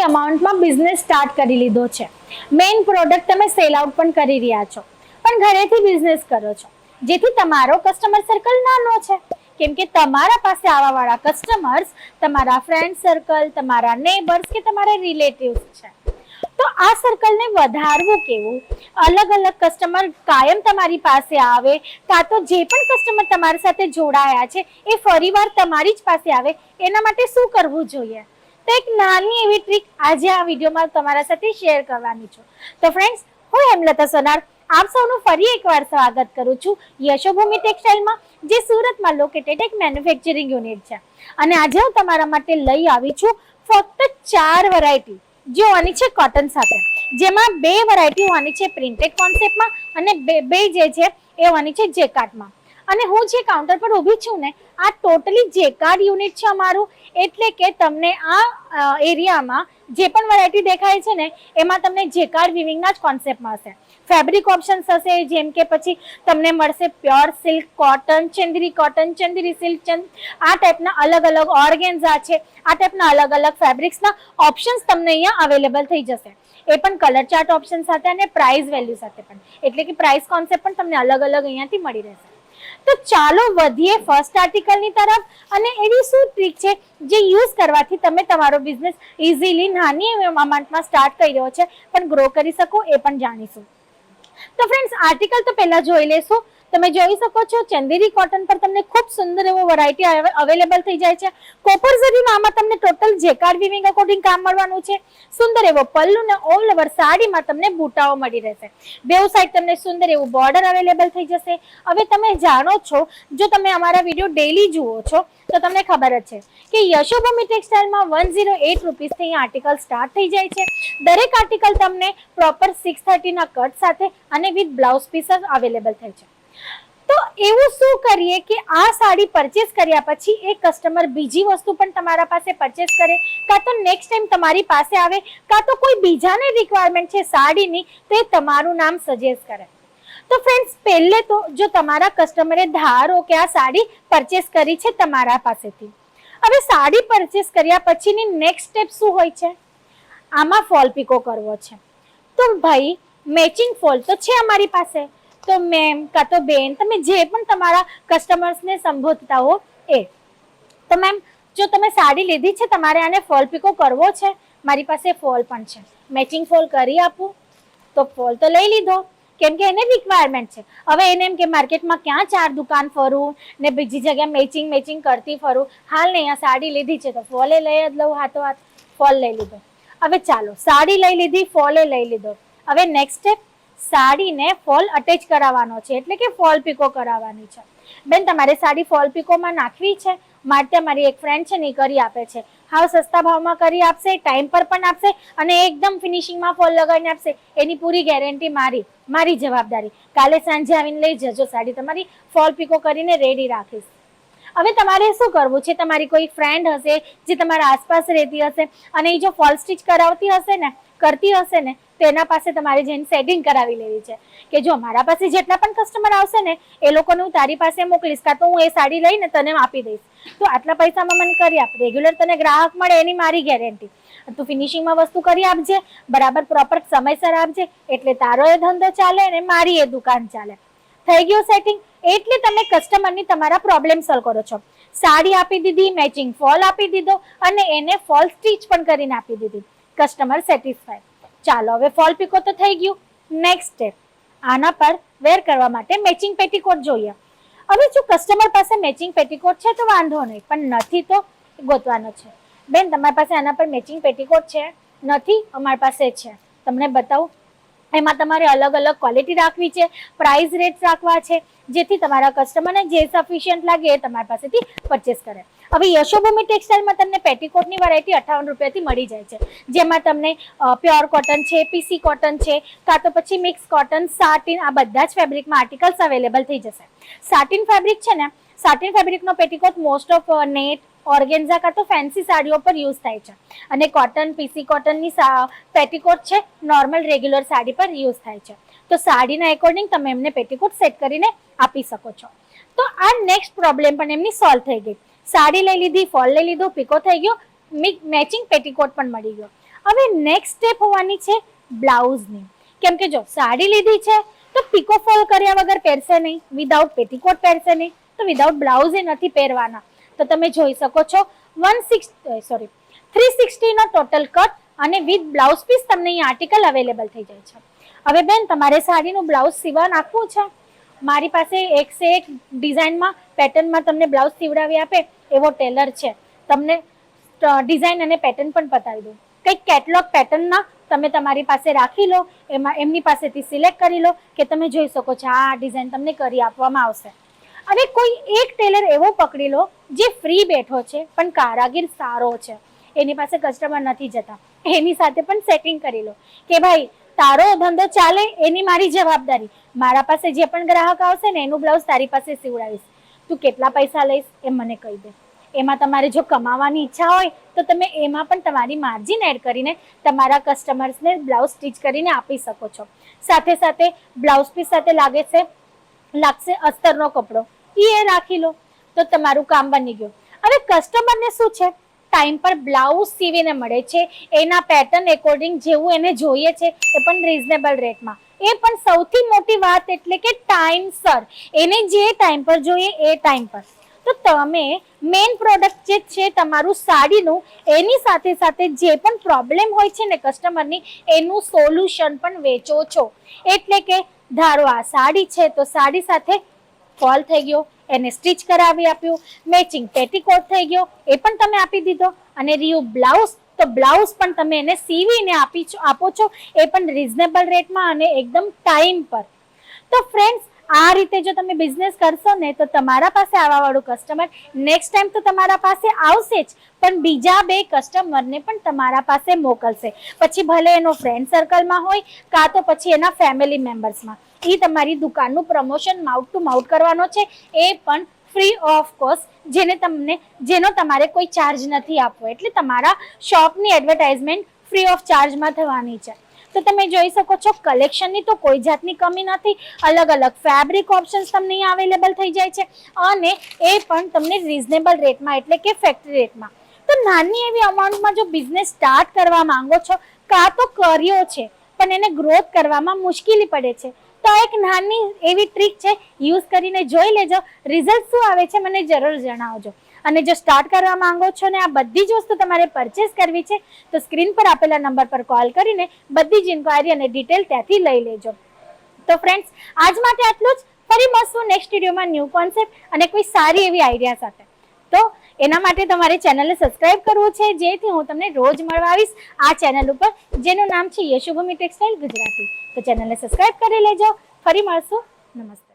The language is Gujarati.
લાખોની અમાઉન્ટમાં બિઝનેસ સ્ટાર્ટ કરી લીધો છે. મેઇન પ્રોડક્ટ તમે સેલ આઉટ પણ કરી રહ્યા છો. પણ ઘરેથી બિઝનેસ કરો છો. જેથી તમારો કસ્ટમર સર્કલ નાનો છે. કેમ કે તમારા પાસે આવવાવાળા કસ્ટમર્સ તમારા ફ્રેન્ડ સર્કલ તમારા નેબર્સ કે તમારા રિલેટિવ્સ છે. તો આ સર્કલને વધારવું કેવું? અલગ અલગ કસ્ટમર કાયમ તમારી પાસે આવે, કાં તો જે પણ કસ્ટમર તમારી સાથે જોડાયા છે, એ ફરીવાર તમારી જ પાસે આવે, એના માટે શું કરવું જોઈએ? તો એક નાની એવી ટ્રીક આજે આ વિડીયોમાં તમારા સાથે શેર કરવાની છું. તો ફ્રેન્ડ્સ હું હેમલતા સોનાર આપ સૌનું ફરી એકવાર સ્વાગત કરું છું યશોભૂમિ ટેક્સટાઇલમાં જે સુરતમાં લોકેટેડ એક મેન્યુફેક્ચરિંગ યુનિટ છે. અને આજે હું તમારા માટે લઈ આવી છું ફક્ત ચાર વેરાયટી જે આની છે કોટન સાથે. જેમાં બે વેરાયટી હોવાની છે પ્રિન્ટેડ કોન્સેપ્ટમાં અને બે જે છે એ હોવાની છે જેકાર્ડમાં અને હું જે કાઉન્ટર પર ઊભી છું ને, આ ટોટલી જે કાર્ડ યુનિટ છે અમારું. એટલે કે તમને આ એરિયામાં જે પણ વેરાયટી દેખાય છે ને, એમાં તમને જેકાર્ડ વિવિંગના જ કોન્સેપ્ટ મળશે. ફેબ્રિક ઓપ્શન્સ હશે, જેમ કે પછી તમને મળશે pure silk cotton Chanderi cotton Chanderi silk ચંદ. આ ટાઈપના અલગ અલગ ઓર્ગેન્ઝા છે. આ ટાઈપના અલગ અલગ ફેબ્રિક્સના ઓપ્શન્સ તમને અહીંયા અવેલેબલ થઈ જશે. એ પણ કલર ચાર્ટ ઓપ્શન સાથે અને પ્રાઇસ વેલ્યુ સાથે પણ. એટલે કે પ્રાઇસ કોન્સેપ્ટ પણ તમને અલગ અલગ અહીંયાથી મળી રહેશે. તો ચાલો વધીએ ફર્સ્ટ આર્ટિકલની તરફ. અને એવી શું ટ્રીક છે જે યુઝ કરવાથી તમે તમારો બિઝનેસ ઇઝીલી નાની અમાઉન્ટમાં સ્ટાર્ટ કરી રહ્યો છે, પણ ગ્રો કરી શકો એ પણ જાણીશું. તો ફ્રેન્ડ્સ આર્ટિકલ તો પહેલા જોઈ લેશું. તમે જોઈ શકો છો, ચંદેરી કોટન પર તમને ખૂબ સુંદર એવો વેરાયટી અવેલેબલ થઈ જાય છે. કોપર ઝરીમાં આમાં તમને ટોટલ જેકાર્ડ વિવિંગ અકોર્ડિંગ કામ મળવાનું છે. સુંદર એવો પલ્લુ ને ઓલ ઓવર સાડીમાં તમને બૂટાઓ મળી રહેશે. બેઉ સાઈડ તમને સુંદર એવું બોર્ડર અવેલેબલ થઈ જશે. હવે તમે જાણો છો, જો તમે અમારા વીડિયો ડેલી જુઓ છો, તો તમને ખબર જ છે કે યશોભૂમિ ટેક્સટાઇલમાં વન ઝીરો એટ રૂપીસથી અહીં આર્ટિકલ સ્ટાર્ટ થઈ જાય છે. દરેક આર્ટિકલ તમને પ્રોપર સિક્સ થર્ટીના કટ સાથે અને વિથ બ્લાઉઝ પીસ અવેલેબલ થાય છે તો એવું શું કરીએ કે આ સાડી પરચેસ કર્યા પછી એ કસ્ટમર બીજી વસ્તુ પણ તમારા પાસે પરચેસ કરે? કાં તો નેક્સ્ટ ટાઈમ તમારી પાસે આવે, કાં તો કોઈ બીજાને રિક્વાયરમેન્ટ છે સાડીની, તો એ તમારું નામ સજેસ્ટ કરે. તો ફ્રેન્ડ્સ પહેલે તો જો તમારા કસ્ટમરે ધારો કે આ સાડી પરચેસ કરી છે તમારા પાસેથી. હવે સાડી પરચેસ કર્યા પછીની નેક્સ્ટ સ્ટેપ શું હોય છે? આમાં ફોલ પીકો કરવો છે. તો ભાઈ મેચિંગ ફોલ તો છે અમારી પાસે. તો મેમ કાં તો બેન, તમે જે પણ તમારા કસ્ટમર્સને સંબોધતા હો એ. તો મેમ, જો તમે સાડી લીધી છે, તમારે આને ફોલ પીકો કરવો છે? મારી પાસે ફોલ પણ છે. મેચિંગ ફોલ કરી આપું. તો ફોલ તો લઈ લીધો. કેમ કે એને રિક્વાયરમેન્ટ છે. હવે એને એમ કે માર્કેટમાં ક્યાં ચાર દુકાન ફરું ને બીજી જગ્યાએ મેચિંગ મેચિંગ કરતી ફરું? હાલ ને અહીંયા સાડી લીધી છે, તો ફોલે લઈ જ લઉં હાથો હાથ. ફોલ લઈ લીધો. હવે ચાલો, સાડી લઈ લીધી, ફોલે લઈ લીધો. હવે નેક્સ્ટ સ્ટેપ સાડીને ફોલ અટેચ કરાવવાનો છે, એટલે કે ફોલ પીકો કરાવવાની છે. બેન, તમારે સાડી ફોલ પીકોમાં નાખવી છે? માટે મારી એક ફ્રેન્ડ છે ને કરી આપે છે. હાવ સસ્તા ભાવમાં કરી આપશે ટાઈમ પર પણ આપશે અને એકદમ ફિનિશિંગમાં ફોલ લગાવીને આપશે. એની પૂરી ગેરંટી મારી મારી જવાબદારી. કાલે સાંજે આવીને લઈ જજો સાડી. તમારી ફોલ પીકો કરીને રેડી રાખીશ. હવે તમારે શું કરવું છે? તમારી કોઈ ફ્રેન્ડ હશે જે તમારા આસપાસ રહેતી હશે અને એ જો ફોલ સ્ટિચ કરાવતી હશે ને, કરતી હશે ને, તો એના પાસે તમારે જઈને સેટિંગ કરાવી લેવી છે. કે જો મારા પાસે જેટલા પણ કસ્ટમર આવશે ને, એ લોકોને હું તારી પાસે મોકલીશ કાં તો હું એ સાડી લઈને તને આપી દઈશ. તો આટલા પૈસામાં મને કરી આપ. રેગ્યુલર તને ગ્રાહક મળે એની મારી ગેરંટી તું ફિનિશિંગમાં વસ્તુ કરી આપજે, બરાબર પ્રોપર સમયસર આપજે, એટલે તારો એ ધંધો ચાલે અને મારી એ દુકાન ચાલે. થઈ ગયું સેટિંગ એટલે તમે કસ્ટમરની તમારા પ્રોબ્લેમ સોલ્વ કરો છો. સાડી આપી દીધી મેચિંગ ફોલ આપી દીધો અને એને ફોલ સ્ટીચ પણ કરીને આપી દીધી. કસ્ટમર સેટિસ્ફાય ચાલો, હવે ફોલ પીકો તો થઈ ગયું. નેક્સ્ટ સ્ટેપ આના પર વેર કરવા માટે મેચિંગ પેટીકોટ જોઈએ. હવે જો કસ્ટમર પાસે મેચિંગ પેટીકોટ છે તો વાંધો નહીં, પણ નથી તો ગોતવાનો છે. બેન, તમારી પાસે આના પર મેચિંગ પેટીકોટ છે? નથી? અમારી પાસે છે. તમને બતાવું. એમાં તમારે અલગ અલગ ક્વોલિટી રાખવી છે પ્રાઇસ રેટ રાખવા છે, જેથી તમારા કસ્ટમરને જે સફિશિયન્ટ લાગે એ તમારી પાસેથી પરચેસ કરે. હવે યશોભૂમિ ટેક્સટાઇલમાં તમને પેટીકોટની વેરાયટી અઠાવન રૂપિયાથી મળી જાય છે. જેમાં તમને પ્યોર કોટન છે, પીસી કોટન છે, કાં તો પછી મિક્સ કોટન સાટિન આ બધા જ ફેબ્રિકમાં આર્ટિકલ્સ અવેલેબલ થઈ જશે. સાટિન ફેબ્રિક છે ને satin ફેબ્રિકનો petticoat most of net, organza કાં તો ફેન્સી સાડીઓ પર યુઝ થાય છે. અને કોટન પીસી કોટનની પેટીકોટ છે નોર્મલ રેગ્યુલર સાડી પર યુઝ થાય છે. તો સાડીના એકોર્ડિંગ તમે એમને પેટીકોટ સેટ કરીને આપી શકો છો. તો આ નેક્સ્ટ પ્રોબ્લેમ પણ એમની સોલ્વ થઈ ગઈ. સાડી લઈ લીધી ફોલ લઈ લીધો, પીકો થઈ ગયો મેચિંગ પેટીકોટ પણ મળી ગયો. હવે નેક્સ્ટ સ્ટેપ હોવાની છે બ્લાઉઝની કેમ કે જો સાડી લીધી છે, તો પીકો ફોલ કર્યા વગર પહેરશે નહીં વિધાઉટ પેટીકોટ પહેરશે નહીં. તો વિધાઉટ બ્લાઉઝ એ નથી પહેરવાના. તો તમે જોઈ શકો છો વન સિક્સ સોરી થ્રી સિક્સટીનો ટોટલ કટ અને વિથ બ્લાઉઝ પીસ તમને અહીં આર્ટિકલ અવેલેબલ થઈ જાય છે. હવે બેન, તમારે સાડીનું બ્લાઉઝ સીવા નાખવું છે? મારી પાસે એક સે એક ડિઝાઇનમાં પેટર્નમાં તમને બ્લાઉઝ સીવડાવી આપે, એવો ટેલર છે. તમને ડિઝાઇન અને પેટર્ન પણ બતાવી દઉં. કંઈક કેટલોગ પેટર્નના તમે તમારી પાસે રાખી લો, એમાં, એમની પાસેથી સિલેક્ટ કરી લો, કે તમે જોઈ શકો છો, આ ડિઝાઇન તમને કરી આપવામાં આવશે. અને કોઈ એક ટેલર એવો પકડી લો જે ફ્રી બેઠો છે, પણ કારાગીર સારો છે. એની પાસે કસ્ટમર નથી જતા. એની સાથે પણ સેટિંગ કરી લો કે ભાઈ, તારો ધંધો ચાલે એની મારી જવાબદારી. મારા પાસે જે પણ ગ્રાહક આવશે ને, એનું બ્લાઉઝ તારી પાસે સીવડાવીશ. તું કેટલા પૈસા લઈશ એ મને કહી દે. એમાં તમારે જો કમાવાની ઈચ્છા હોય, તો તમે એમાં પણ તમારી માર્જિન એડ કરીને તમારા કસ્ટમર્સને બ્લાઉઝ સ્ટિચ કરીને આપી શકો છો. સાથે સાથે બ્લાઉઝ પીસ સાથે લાગે છે, લાગશે અસ્તરનો કપડો. એ રાખી લો. તો તમારું કામ બની ગયું. હવે કસ્ટમરને શું છે? ટાઈમ પર બ્લાઉઝ સીવીને મળે છે. એના પેટર્ન એકોર્ડિંગ જેવું એને જોઈએ છે એ પણ રીઝનેબલ રેટમાં એ પણ સૌથી મોટી વાત એટલે કે ટાઈમ સર એને જે ટાઈમ પર જોઈએ એ ટાઈમ પર. તો તમે મેઇન પ્રોડક્ટ જે છે તમારું સાડીનું, એની સાથે સાથે જે પણ પ્રોબ્લેમ હોય છે ને કસ્ટમરની એનું સોલ્યુશન પણ વેચો છો. એટલે કે ધારો આ સાડી છે તો સાડી સાથે ફોલ થઈ ગયો, એને સ્ટિચ કરાવી આપ્યું મેચિંગ પેટીકોટ થઈ ગયો, એ પણ તમે આપી દીધો. અને રહ્યું બ્લાઉઝ તો બ્લાઉઝ પણ તમે એને સીવીને આપી છો આપો છો, એ પણ રિઝનેબલ રેટમાં અને એકદમ ટાઈમ પર. તો ફ્રેન્ડ્સ આ રીતે જો તમે બિઝનેસ કરશો ને, તો તમારા પાસે આવવાવાળું કસ્ટમર નેક્સ્ટ ટાઈમ તો તમારા પાસે આવશે જ, પણ બીજા બે કસ્ટમરને પણ તમારા પાસે મોકલશે. પછી ભલે એનો ફ્રેન્ડ સર્કલમાં હોય, કાં તો પછી એના ફેમિલી મેમ્બર્સમાં એ તમારી દુકાનનું પ્રમોશન માઉટ ટુ માઉટ કરવાનો છે. એ પણ ફ્રી ઓફ કોસ્ટ જેને તમને, જેનો તમારે કોઈ ચાર્જ નથી આપવો. એટલે તમારા શોપની એડવર્ટાઇઝમેન્ટ ફ્રી ઓફ ચાર્જમાં થવાની છે. તો તમે જોઈ શકો છો કલેક્શનની તો કોઈ જાતની કમી નથી. અલગ અલગ ફેબ્રિક ઓપ્શન્સ તમને અવેલેબલ થઈ જાય છે. અને એ પણ તમને રિઝનેબલ રેટમાં એટલે કે ફેક્ટરી રેટમાં તો નાની એવી અમાઉન્ટમાં જો બિઝનેસ સ્ટાર્ટ કરવા માંગો છો, કાં તો કર્યો છે, પણ એને ગ્રોથ કરવામાં મુશ્કેલી પડે છે. તો એક નાની એવી ટ્રીક છે યુઝ કરીને જોઈ લેજો. રિઝલ્ટ શું આવે છે મને જરૂર જણાવજો. અને જો સ્ટાર્ટ કરવા માંગો છો ને, આ બધી જ વસ્તુ તમારે પરચેસ કરવી છે, તો સ્ક્રીન પર આપેલા નંબર પર કોલ કરીને બધી જ ઇન્ક્વાયરી અને ડિટેલ ત્યાંથી લઈ લેજો. તો ફ્રેન્ડ્સ આજ માટે આટલું જ. ફરી મળશું નેક્સ્ટ વિડીયોમાં ન્યૂ કોન્સેપ્ટ અને કોઈ સારી એવી આઈડિયા સાથે. તો એના માટે તમારે ચેનલને સબસ્ક્રાઇબ કરવું છે. જેથી હું તમને રોજ મળવા આવીશ આ ચેનલ ઉપર, જેનું નામ છે યશુભૂમિ ટેક્સટાઇલ ગુજરાતી. તો ચેનલને સબસ્ક્રાઇબ કરી લેજો. ફરી મળશું. નમસ્તે.